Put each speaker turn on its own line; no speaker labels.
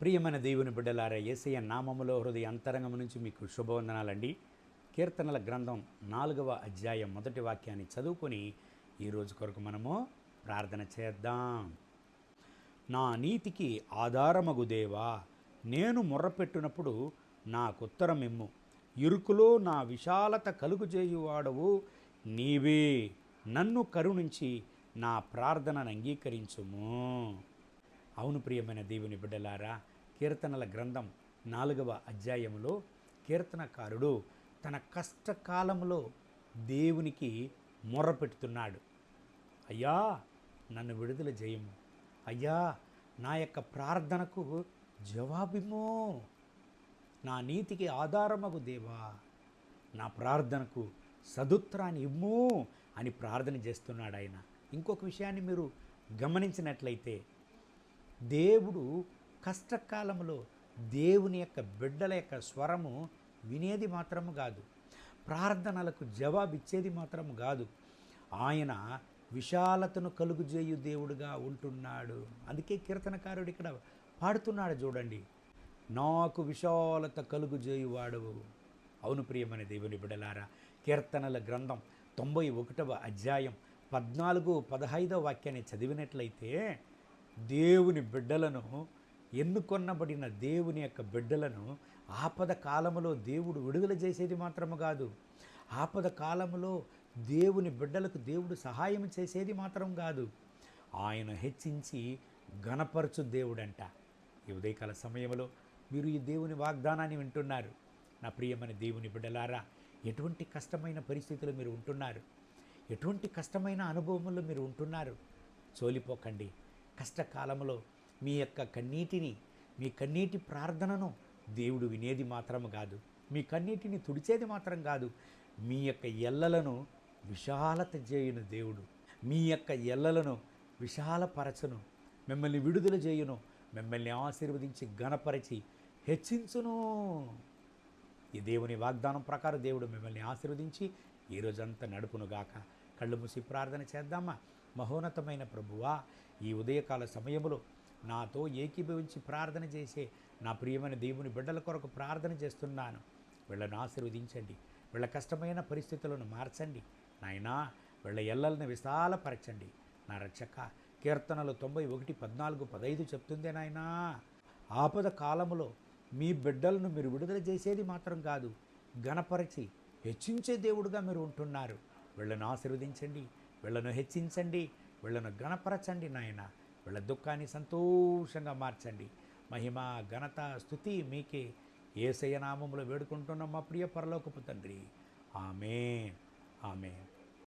ప్రియమైన దేవుని బిడ్డలారా ఏసయ్య నామములో హృదయ అంతరంగం నుంచి మీకు శుభవందనాలండి. కీర్తనల గ్రంథం నాలుగవ అధ్యాయం మొదటి వాక్యాన్ని చదువుకొని ఈరోజు కొరకు మనము ప్రార్థన చేద్దాం. నా నీతికి ఆధారమగు దేవా నేను మొర్రపెట్టినప్పుడు నాకుత్తరమిమ్ము ఇరుకులో నా విశాలత కలుగుజేయువాడవు. నీవే నన్ను కరుణించి నా ప్రార్థనను అంగీకరించుము. అవును ప్రియమైన దేవుని బిడ్డలారా కీర్తనల గ్రంథం నాలుగవ అధ్యాయములో కీర్తనకారుడు తన కష్టకాలంలో దేవునికి మొర్రపెడుతున్నాడు అయ్యా నన్ను విడుదల చేయము అయ్యా నా యొక్క ప్రార్థనకు జవాబిమో నా నీతికి ఆధారమగు దేవా. నా ప్రార్థనకు సదుత్రాన్ని ఇమ్ము అని ప్రార్థన చేస్తున్నాడు ఆయన. ఇంకొక విషయాన్ని మీరు గమనించినట్లయితే దేవుడు కష్టకాలంలో దేవుని యొక్క బిడ్డల యొక్క స్వరము వినేది మాత్రము కాదు ప్రార్థనలకు జవాబిచ్చేది మాత్రము కాదు. ఆయన విశాలతను కలుగుజేయు దేవుడుగా ఉంటున్నాడు. అందుకే కీర్తనకారుడు ఇక్కడ పాడుతున్నాడు చూడండి. నాకు విశాలత కలుగుజేయువాడు. అవును ప్రియమైన దేవుని బిడలారా కీర్తనల గ్రంథం తొంభై ఒకటవ అధ్యాయం పద్నాలుగు పదహైదవ వాక్యాన్ని చదివినట్లయితే దేవుని బిడ్డలను ఎన్నుకొన్నబడిన దేవుని యొక్క బిడ్డలను ఆపద కాలములో దేవుడు విడుదల చేసేది మాత్రము కాదు. ఆపద కాలములో దేవుని బిడ్డలకు దేవుడు సహాయం చేసేది మాత్రం కాదు. ఆయన హెచ్చించి గణపరచు దేవుడంట. ఈ ఉదయకాల సమయంలో మీరు ఈ దేవుని వాగ్దానాన్ని వింటున్నారు. నా ప్రియమైన దేవుని బిడ్డలారా ఎటువంటి కష్టమైన పరిస్థితులు మీరు ఉంటున్నారు? ఎటువంటి కష్టమైన అనుభవములు మీరు ఉంటున్నారు? చోలిపోకండి. కష్టకాలంలో మీ యొక్క కన్నీటిని మీ కన్నీటి ప్రార్థనను దేవుడు వినేది మాత్రము కాదు. మీ కన్నీటిని తుడిచేది మాత్రం కాదు. మీ యొక్క ఎల్లలను విశాలత చేయను దేవుడు. మీ యొక్క ఎల్లలను విశాలపరచను. మిమ్మల్ని విడుదల చేయును. మిమ్మల్ని ఆశీర్వదించి గణపరిచి హెచ్చించును. ఈ దేవుని వాగ్దానం ప్రకారం దేవుడు మిమ్మల్ని ఆశీర్వదించి ఈ రోజంతా నడుపునుగాక. కళ్ళు మూసి ప్రార్థన చేద్దామా? మహోన్నతమైన ప్రభువా ఈ ఉదయకాల సమయములో నాతో ఏకీభవించి ప్రార్థన చేసే నా ప్రియమైన దేవుని బిడ్డల కొరకు ప్రార్థన చేస్తున్నాను. వీళ్ళను ఆశీర్వదించండి. వీళ్ళ కష్టమైన పరిస్థితులను మార్చండి. నాయనా వీళ్ళ ఎల్లలను విశాలపరచండి. నా రక్షక కీర్తనలు తొంభై ఒకటి పద్నాలుగు పదైదు చెప్తుందే నాయనా. ఆపద కాలములో మీ బిడ్డలను మీరు విడుదల చేసేది మాత్రం కాదు గణపరిచి హెచ్చించే దేవుడుగా మీరు ఉంటున్నారు. వీళ్ళను ఆశీర్వదించండి. వీళ్ళను హెచ్చించండి. వీళ్ళను గణపరచండి నాయన. వీళ్ళ దుఃఖాన్ని సంతోషంగా మార్చండి. మహిమ ఘనత స్థుతి మీకే ఏసయ నామములు వేడుకుంటున్నాం మా ప్రియ పరలోకపు తండ్రి. ఆమె ఆమె